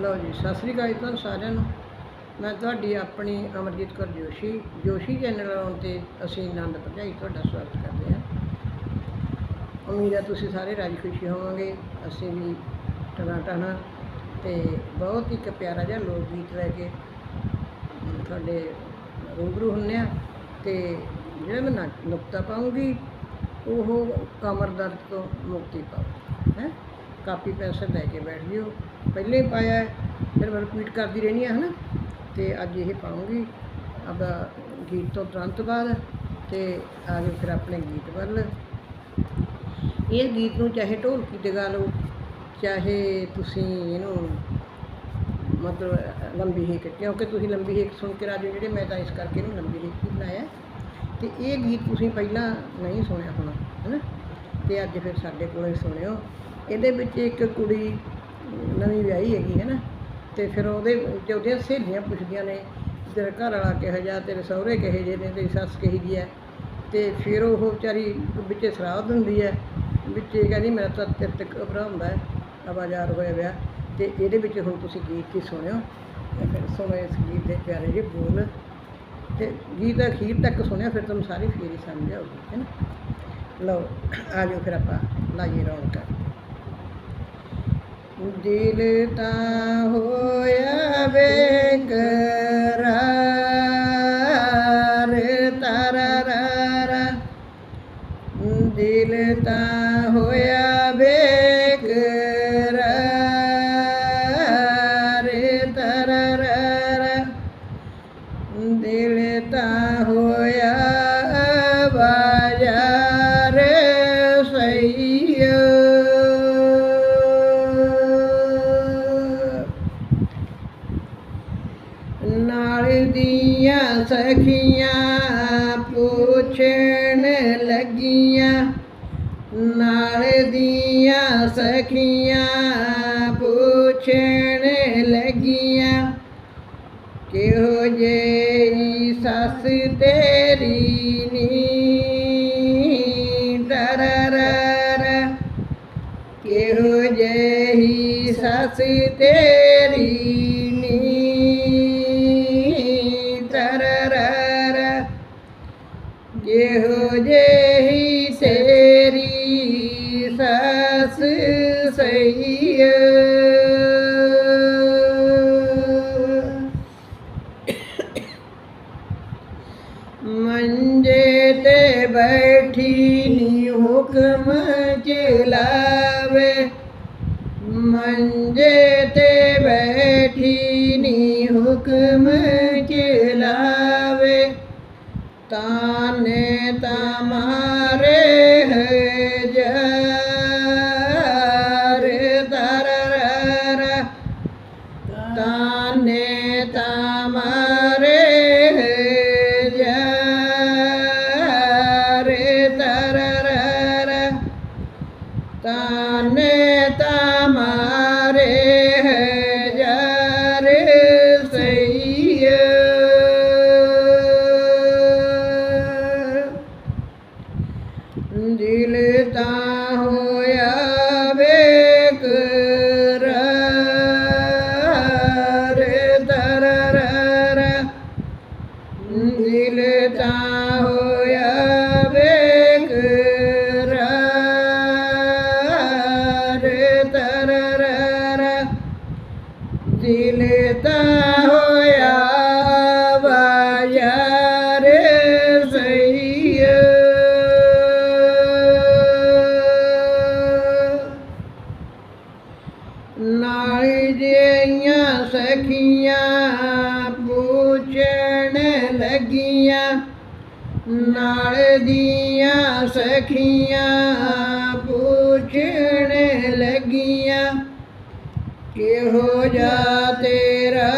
ਲਓ ਜੀ, ਸਤਿ ਸ੍ਰੀ ਅਕਾਲ ਜੀ ਤੁਹਾਨੂੰ ਸਾਰਿਆਂ ਨੂੰ। ਮੈਂ ਤੁਹਾਡੀ ਆਪਣੀ ਅਮਰਜੀਤ ਕੌਰ ਜੋਸ਼ੀ ਜੋਸ਼ੀ ਚੈਨਲ ਆਉਣ ਤੇ ਅਸੀਂ ਆਨੰਦ ਭਰਜਾਈ ਤੁਹਾਡਾ ਸਵਾਗਤ ਕਰਦੇ ਹਾਂ। ਉਮੀਦ ਹੈ ਤੁਸੀਂ ਸਾਰੇ ਰਾਜੀ ਖੁਸ਼ੀ ਹੋਵੋਗੇ, ਅਸੀਂ ਵੀ ਟਨਾ ਟਨਾ ਤੇ ਬਹੁਤ ਹੀ ਇੱਕ ਪਿਆਰਾ ਜਿਹਾ ਲੋਕ ਗੀਤ ਲੈ ਕੇ ਤੁਹਾਡੇ ਰੂਬਰੂ ਹੁੰਨੇ ਆ ਤੇ ਜਿਹੜਾ ਮੈਂ ਨੁਕਤਾ ਪਾਉਂਗੀ ਉਹ ਕਮਰ ਦਰਦ ਤੋਂ ਮੁਕਤੀ ਪਾਓ ਹੈ? ਕਾਪੀ ਪੈਨਸਲ ਲੈ ਕੇ ਬੈਠ ਜਿਓ। ਪਹਿਲੇ ਹੀ ਪਾਇਆ ਫਿਰ ਮੈਂ ਰਿਪੀਟ ਕਰਦੀ ਰਹਿਣੀ ਆ ਹਨਾ? ਤੇ ਅੱਜ ਇਹ ਪਾਉਂਗੀ। ਆਪਦਾ ਗੀਤ ਤੋਂ ਤੁਰੰਤ ਬਾਅਦ ਤੇ ਆ ਜਾਓ ਫਿਰ ਆਪਣੇ ਗੀਤ ਵੱਲ। ਇਹ ਗੀਤ ਨੂੰ ਚਾਹੇ ਢੋਲਕੀ ਤੇ ਗਾ ਲਓ, ਚਾਹੇ ਤੁਸੀਂ ਇਹਨੂੰ ਮਤਲਬ ਲੰਬੀ ਹੇਕ, ਕਿਉਂਕਿ ਤੁਸੀਂ ਲੰਬੀ ਹੇਕ ਸੁਣ ਕੇ ਰਾਜੋ ਜਿਹੜੇ, ਮੈਂ ਤਾਂ ਇਸ ਕਰਕੇ ਇਹਨੂੰ ਲੰਬੀ ਹੇਕ ਹੀ ਬਣਾਇਆ। ਤੇ ਇਹ ਗੀਤ ਤੁਸੀਂ ਪਹਿਲਾਂ ਨਹੀਂ ਸੁਣਿਆ ਹੋਣਾ, ਹੈਨਾ? ਤੇ ਅੱਜ ਫਿਰ ਸਾਡੇ ਕੋਲੇ ਸੁਣਿਓ। ਇਹਦੇ ਵਿੱਚ ਇੱਕ ਕੁੜੀ ਨਵੀਂ ਵਿਆਹੀ ਹੈਗੀ ਹੈ ਨਾ, ਤੇ ਫਿਰ ਉਹਦੇ ਵਿੱਚ ਉਹਦੀਆਂ ਸਹੇਲੀਆਂ ਪੁੱਛਦੀਆਂ ਨੇ, ਤੇਰਾ ਘਰ ਵਾਲਾ ਕਿਹੋ ਜਿਹਾ, ਤੇਰੇ ਸਹੁਰੇ ਕਿਹੋ ਜਿਹੇ ਨੇ, ਤੇਰੀ ਸੱਸ ਕਿਹੋ ਜਿਹੀ ਹੈ। ਤੇ ਫਿਰ ਉਹ ਵਿਚਾਰੀ ਵਿੱਚੇ ਸਰਾਹ ਦਿੰਦੀ ਹੈ, ਵਿੱਚੇ ਕਹਿੰਦੀ, ਮੇਰਾ ਤਾਂ ਤੇਰੇ ਤੇ ਘਬਰਾ ਹੈ, ਆਵਾਜ਼ਾਰ ਹੋਇਆ ਵਿਆਹ ਤੇ ਇਹਦੇ ਵਿੱਚ ਹੁਣ ਤੁਸੀਂ ਗੀਤ ਹੀ ਸੁਣਿਓ। ਤੇ ਫਿਰ ਸੁਣੋ ਇਸ ਗੀਤ ਦੇ ਪਿਆਰੇ ਜਿਹੇ ਬੋਲ। ਤੇ ਗੀਤ ਅਖੀਰ ਤੱਕ ਸੁਣਿਆ ਫਿਰ ਤੁਹਾਨੂੰ ਸਾਰੀ ਫੇਰੀ ਸਮਝ ਆਊਗੀ, ਹੈ ਨਾ? ਲਓ, ਆ ਜਾਓ ਫਿਰ ਆਪਾਂ ਲਾਈਏ ਰੌਣਕਾਂ। ਦਿਲ ਤਾਂ ਹੋਇਆ ਵੇ। ਸਖੀਆਂ ਪੁੱਛਣ ਲੱਗੀਆਂ, ਨਾਲ ਦੀਆਂ ਸਖੀਆਂ, ਪੁੱਛਣ ਲੱਗੀਆਂ। ਕਿਹੋ ਜਿਹੀ ਸੱਸ ਤੇਰੀ ਨੀ ਟਰਰਰ ਕਿਹੋ ਜਿਹੀ ਸੱਸ ਤੇਰੀ ਸੱਸ ਸਈਆ ਮੰਜੇ ਤੇ ਬੈਠੀ ਨੀ ਹੁਕਮ ਚਲਾਵੇ ਮੰਜੇ ਤੇ ਬੈਠੀ ਨੀ ਹੁਕਮ ਚਲਾਵੇ ਤਾਨੇ ਤਮਾਰੇ ਤਾਨੇ ਤਮਾਰੇ ਹਜ਼ਾਰ ਸਈਆ ਦਿਲ ਤਾਂ ਹੋਇਆ ਬੇਕਰਾਰ ਤਰਰਰ ਦਿਲ ਤਾਂ ਨਾਲ ਜਿਹੀਆਂ ਸਖੀਆਂ ਪੁੱਛਣ ਲੱਗੀਆਂ ਨਾਲ ਦੀਆਂ ਸਖੀਆਂ ਪੁੱਛਣ ਲੱਗੀਆਂ ਕਿਹੋ ਜਾ ਤੇਰਾ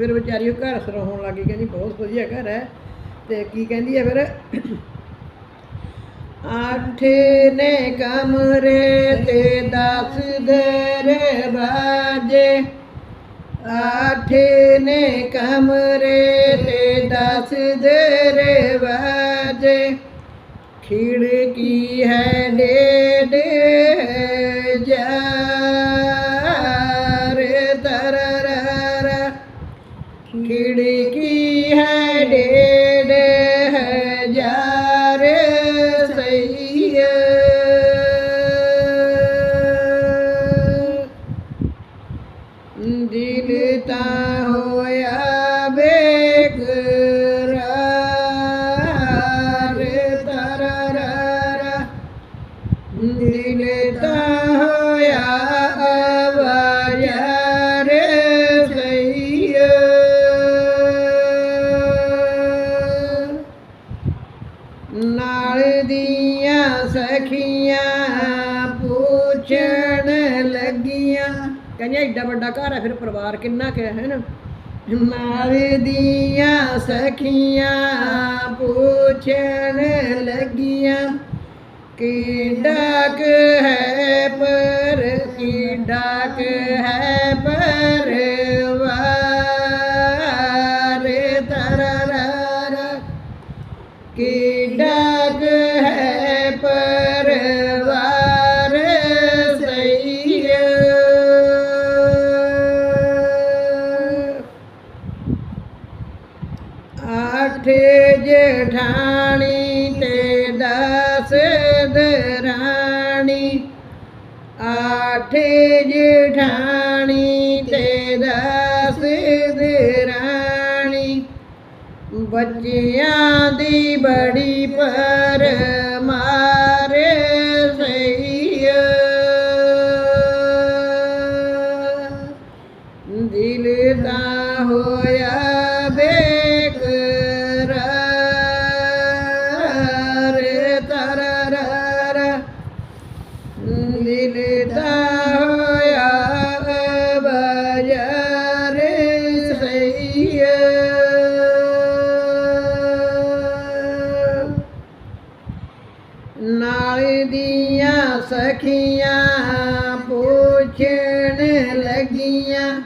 ਫਿਰ ਵਿਚਾਰੀ ਉਹ ਘਰ ਸਰੋਹਣ ਲੱਗੀ ਕਹਿੰਦੀ ਬਹੁਤ ਵਧੀਆ ਘਰ ਹੈ। ਤੇ ਕੀ ਕਹਿੰਦੀ ਹੈ ਫਿਰ? ਆਠੇ ਨੇ ਕਮਰੇ ਤੇ ਦਸ ਦਰਵਾਜੇ ਅੱਠ ਨੇ ਕਮਰੇ ਤੇ ਦਸ ਦਰਵਾਜੇ ਖਿੜਕੀ ਹੈ ਡੇਢ ਜਾ ਦਿਲ ਤਾਂ ਹੋਇਆ ਬੇਕਰਾਰ ਤਰਰਰ ਦਿਲ ਤਾਂ ਹੋਇਆ ਆਵਾਜ਼ਾਰ ਸਈਆ ਨਾਲ ਦੀਆਂ ਸਖੀਆਂ ਪੁੱਛਣ ਲੱਗੀਆਂ। ਕਹਿੰਦੇ ਐਡਾ ਵੱਡਾ ਘਰ ਹੈ ਫਿਰ ਪਰਿਵਾਰ ਕਿੰਨਾ ਕੁ ਹੈ ਨਾ ਨਾਲ ਦੀਆਂ ਸਖੀਆਂ ਪੁੱਛਣ ਲੱਗੀਆਂ ਕੀ ਡਾਕ ਹੈ ਪਰ, ਕਿੱਡਾ ਕੁ ਹੈ ਪਰਵਾਰ ਦਸ ਦਰਾਣੀ ਅੱਠ ਜਠਾਣੀ ਤੇ ਦਸ ਦਰਾਣੀ ਬੱਚਿਆਂ ਦੀ ਬੜੀ ਪਰ ਮਾਰੇ ਸਹੀ ਦਿਲ ਤਾਂ ਹੋਇਆ ਦੀਆਂ ਸਖੀਆਂ ਪੁੱਛਣ ਲੱਗੀਆਂ।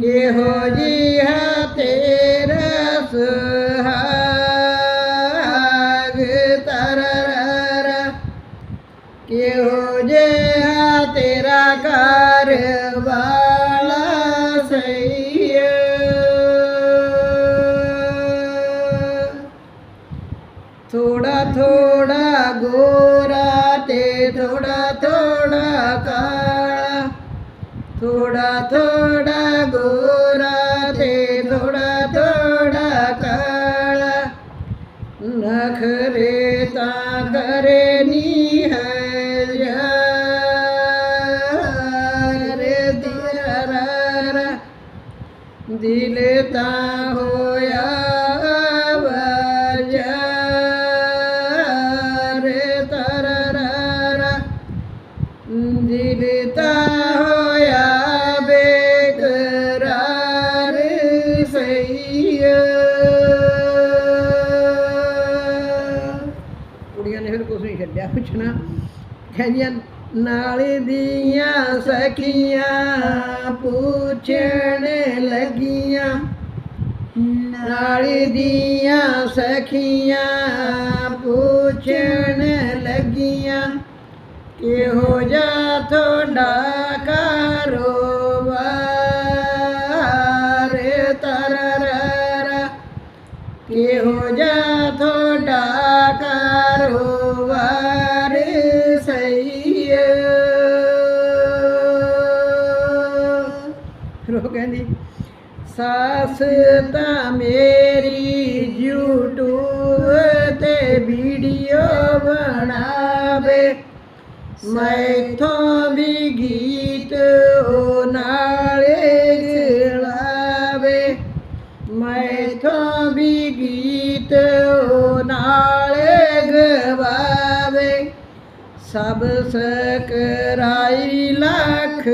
ਕਿਹੋ ਜਿਹਾ ਤੇਰਾ ਸੁਹਾਗ ਤਰਰਰ? ਕਿਹੋ ਜਿਹਾ ਤੇਰਾ ਘਰ ਵਾਲਾ ਸਹੀ ਥੋੜਾ ਥੋੜਾ ਸਈਆ ਕੁੜੀਆਂ ਨੇ ਫਿਰ ਕੁਛ ਨਹੀਂ ਛੱਡਿਆ ਪੁੱਛਣਾ। ਕਹਿੰਦੀਆਂ, ਨਾਲੇ ਦੀਆਂ ਸਖੀਆਂ ਪੁੱਛਣ ਲੱਗੀਆਂ। ਨਾਲੇ ਦੀਆਂ ਸਖੀਆਂ ਪੁੱਛਣ ਲੱਗੀਆਂ। ਕਿਹੋ ਜਾ ਤੁਹਾਡਾ ਸੱਸ ਤਾਂ ਮੇਰੀ YouTube ਤੇ ਵੀਡੀਓ ਬਣਾਵੇ। ਮੈਥੋਂ ਵੀ ਗੀਤ ਉਹ ਨਾਲੇ ਗਲਾਵੇ ਮੈਥੋਂ ਵੀ ਗੀਤ ਉਹ ਨਾਲੇ ਗਵਾਵੇ। ਸਭ ਸਕਰਾਈ ਲੱਖ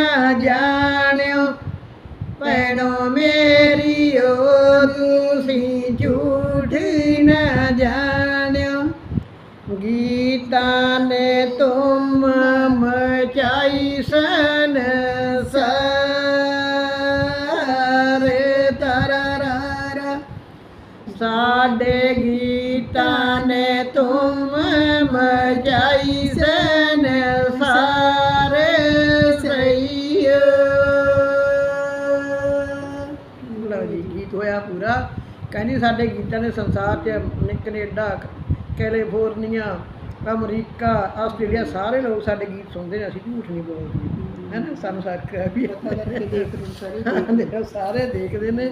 ਨਾ ਜਾਣਿਓ, ਭੈਣੋ ਮੇਰੀ ਓ ਤੁਸੀਂ ਝੂਠ ਨਾ ਜਾਣਿਓ। ਗੀਤਾ ਨੇ ਤੁਮ ਮਚਾਈ ਸਨ ਸਾਰੇ ਤਰਰਾ ਸਾਡੇ ਗੀਤਾਂ ਨੇ ਤੁਮ ਮਚਾਈ ਸਨ ਕਹਿੰਦੀ ਸਾਡੇ ਗੀਤਾਂ ਨੇ ਸੰਸਾਰ 'ਚ ਕੈਨੇਡਾ ਕੈਲੀਫੋਰਨੀਆ ਅਮਰੀਕਾ ਆਸਟ੍ਰੇਲੀਆ ਸਾਰੇ ਲੋਕ ਸਾਡੇ ਗੀਤ ਸੁਣਦੇ ਨੇ ਅਸੀਂ ਝੂਠ ਨਹੀਂ ਬੋਲਦੇ। ਹੈ ਨਾ ਸਾਨੂੰ ਸਾਕ ਵੀ ਸਾਰੇ। ਦੇਖਦੇ ਨੇ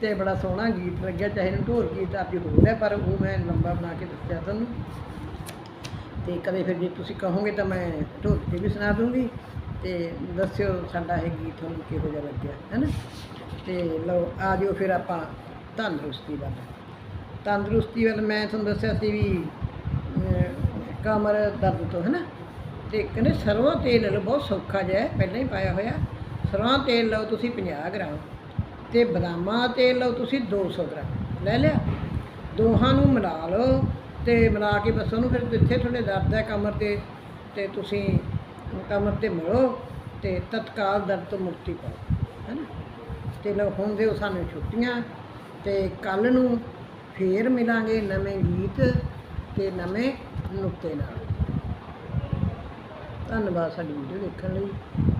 ਤੇ ਬੜਾ ਸੋਹਣਾ ਗੀਤ ਲੱਗਿਆ ਚਾਹੇ ਨੂੰ ਢੋਲ ਗੀਤ ਆਪੀ ਹੋਰ ਹੈ ਪਰ ਉਹ ਮੈਂ ਲੰਬਾ ਬਣਾ ਕੇ ਦੱਸਿਆ ਤੁਹਾਨੂੰ। ਤੇ ਕਦੇ ਫਿਰ ਜੇ ਤੁਸੀਂ ਕਹੋਗੇ ਤਾਂ ਮੈਂ ਢੋਲ ਤੇ ਵੀ ਸੁਣਾ ਦੂੰਗੀ ਤੇ ਦੱਸਿਓ ਸਾਡਾ ਇਹ ਗੀਤ ਤੁਹਾਨੂੰ ਕਿਹੋ ਜਿਹਾ ਲੱਗਿਆ ਹੈ ਨਾ ਤੇ ਲਓ ਆ ਜਿਓ ਫਿਰ ਆਪਾਂ ਤੰਦਰੁਸਤੀ ਵੱਲ। ਤੰਦਰੁਸਤੀ ਵੱਲ ਮੈਂ ਤੁਹਾਨੂੰ ਦੱਸਿਆ ਸੀ ਵੀ ਕਮਰ ਦਰਦ ਤੋਂ ਹੈ ਨਾ ਤੇ ਕਹਿੰਦੇ ਸਰੋਂ ਤੇਲ ਲਓ, ਬਹੁਤ ਸੌਖਾ ਜਿਹਾ ਪਹਿਲਾਂ ਹੀ ਪਾਇਆ ਹੋਇਆ। ਸਰੋਂ ਤੇਲ ਲਓ ਤੁਸੀਂ 50 ਗ੍ਰਾਮ ਤੇ ਬਦਾਮਾਂ ਦਾ ਤੇਲ ਲਓ ਤੁਸੀਂ 200 ਗ੍ਰਾਮ। ਲੈ ਲਿਆ। ਦੋਹਾਂ ਨੂੰ ਮਿਲਾ ਲਓ ਤੇ ਮਿਲਾ ਕੇ ਬਸ ਉਹਨੂੰ ਫਿਰ ਜਿੱਥੇ ਤੁਹਾਡੇ ਦਰਦ ਹੈ ਕਮਰ ਤੇ ਤੇ ਤੁਸੀਂ ਕਮਰ ਤੇ ਮਲੋ ਤੇ ਤਤਕਾਲ ਦਰਦ ਤੋਂ ਮੁਕਤੀ ਪਾਓ ਹੈ ਨਾ ਤੇ ਲਓ, ਹੁਣ ਦਿਓ ਸਾਨੂੰ ਛੁੱਟੀਆਂ। ਤੇ ਕੱਲ ਨੂੰ ਫੇਰ ਮਿਲਾਂਗੇ ਨਵੇਂ ਗੀਤ ਤੇ ਨਵੇਂ ਨੁਕਤੇ ਨਾਲ। ਧੰਨਵਾਦ ਸਾਡੀ ਵੀਡੀਓ ਦੇਖਣ ਲਈ।